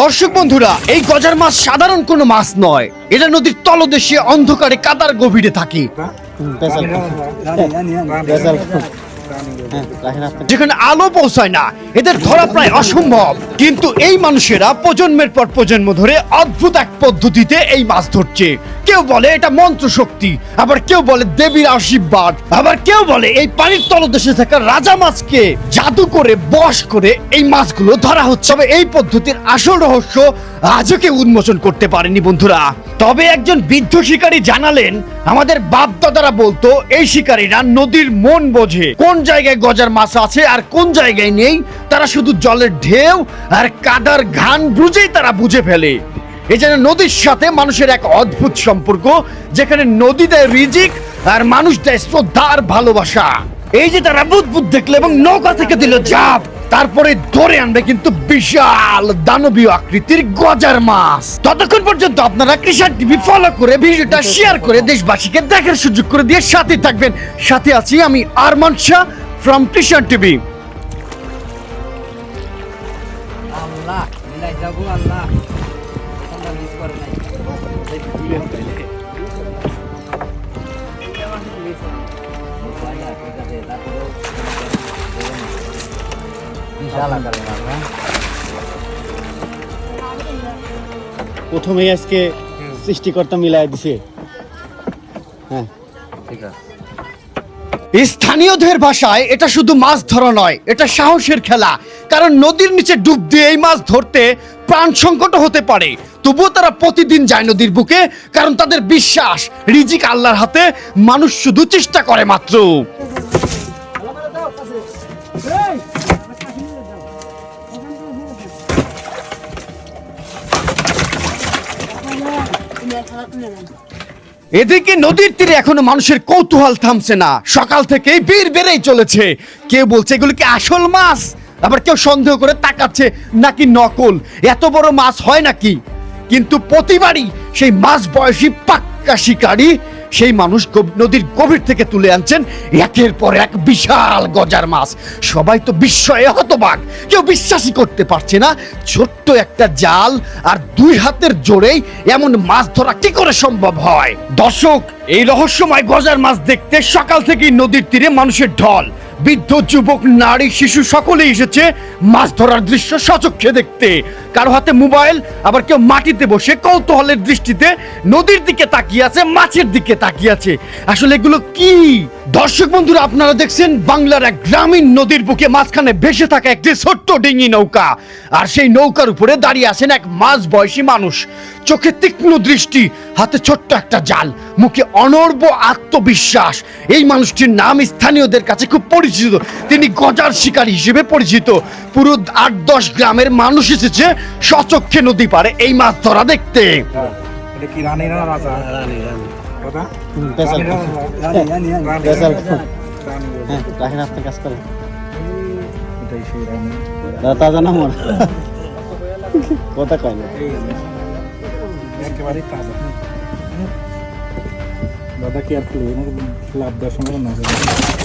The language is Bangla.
দর্শক বন্ধুরা, এই গজার মাছ সাধারণ কোনো মাছ নয়। এটা নদীর তলদেশে অন্ধকারে কাদার গভীরে থাকে। যেখানে আলো পৌঁছায় না, এদের ধরা প্রায় অসম্ভব। কিন্তু এই মানুষেরা প্রজন্মের পর প্রজন্ম ধরে অদ্ভুত এক পদ্ধতিতে এই মাছ ধরছে। কেউ বলে এটা মন্ত্র শক্তি আবার কেউ বলে দেবীর আশীর্বাদ, আবার কেউ বলে এই পানির তলদেশে থাকা রাজা মাছকে জাদু করে, বশ করে এই মাছগুলো ধরা হচ্ছে। তবে এই পদ্ধতির আসল রহস্য আজও কেউ উন্মোচন করতে পারেনি বন্ধুরা। তবে একজন বৃদ্ধ শিকারী জানালেন, আমাদের বাপ দাদারা বলতো, এই শিকারীরা নদীর মন বোঝে, কোন জায়গায় গজার মাছ আছে আর কোন জায়গায় নেই, তারা শুধু জলের ঢেউ আর কাদার ঘান বুঝেই তারা বুঝে ফেলে। এই যেন নদীর সাথে মানুষের এক অদ্ভুত সম্পর্ক, যেখানে নদী দেয় রিজিক আর মানুষ দেয় শ্রদ্ধা আর ভালোবাসা। এই যে তারা বুদবুদ দেখল এবং নৌকা থেকে দিল জাপ, তারপরে ধরে আনবে কিন্তু বিশাল দানবীয় আকৃতির গজার মাছ। ততক্ষণ পর্যন্ত আপনারা কৃষক টিভি ফলো করে ভিডিওটা শেয়ার করে দেশবাসীকে দেখার সুযোগ করে দিয়ে সাথে থাকবেন। সাথে আছি আমি আরমান শাহ ফ্রম কৃষক টিভি। আল্লাহ আল্লাহ। প্রথমেই আজকে সৃষ্টিকর্তা মিলাই দিছে। হ্যাঁ। স্থানীয়দের ভাষায় এটা শুধু মাছ ধরা নয়, এটা সাহসের খেলা। কারণ নদীর নিচে ডুব দিয়ে এই মাছ ধরতে প্রাণ সংকট হতে পারে। তবুও তারা প্রতিদিন যায় নদীর বুকে, কারণ তাদের বিশ্বাস, রিজিক আল্লাহর হাতে, মানুষ শুধু চেষ্টা করে মাত্র। এদিকে নদীর তীরে এখনও মানুষের কৌতূহল থামছে না। সকাল থেকেই বীর বেড়েই চলেছে। কেউ বলছে এগুলো কি আসল মাছ? আবার কেউ সন্দেহ করে তাকাচ্ছে নাকি নকল। এত বড় মাছ হয় নাকি? কিন্তু প্রতিবারই সেই মাছ বয়সী পাক্কা শিকারী সেই মানুষ নদীর গভীর থেকে তুলে আনছেন একের পর এক বিশাল গজার মাছ। সবাই তো বিস্ময়ে হতবাক। কেউ বিশ্বাসই করতে পারছে না, ছোট্ট একটা জাল আর দুই হাতের জোরেই এমন মাছ ধরা কি করে সম্ভব হয়? দর্শক, এই রহস্যময় গজার মাছ দেখতে সকাল থেকেই নদীর তীরে মানুষের ঢল। বৃদ্ধ যুবক, নারী, শিশু সকলেই এসেছে মাছ ধরার দৃশ্য সচক্ষে দেখতে। কারও হাতে মোবাইল, আবার কেউ মাটিতে বসে কৌতূহলের দৃষ্টিতে নদীর দিকে তাকিয়ে আছে, মাছের দিকে তাকিয়ে আছে। আসলে এগুলো কি? দর্শক বন্ধুরা, আপনারা দেখছেন বাংলার এক গ্রামীণ নদীর বুকে মাঝখানে ভেসে থাকা একটি ছোট্ট ডিঙি নৌকা। আর সেই নৌকার উপরে দাঁড়িয়ে আছেন এক মাঝ বয়সী মানুষ। চোখে তীক্ষ্ণ দৃষ্টি হাতে ছোট্ট একটা জাল মুখে অনর্ব আত্মবিশ্বাস। এই মানুষটির নাম স্থানীয়দের কাছে খুব পরিচিত। তিনি গজার শিকারী হিসেবে পরিচিত। পুরো আট দশ গ্রামের মানুষ এসেছে সচক্ষে নদী পারে এই মাছ ধরা দেখতে। কথা? কয় না এই একেবারে তাজা দাদা কি আর লাভ দেওয়ার সম্ভাবনা আছে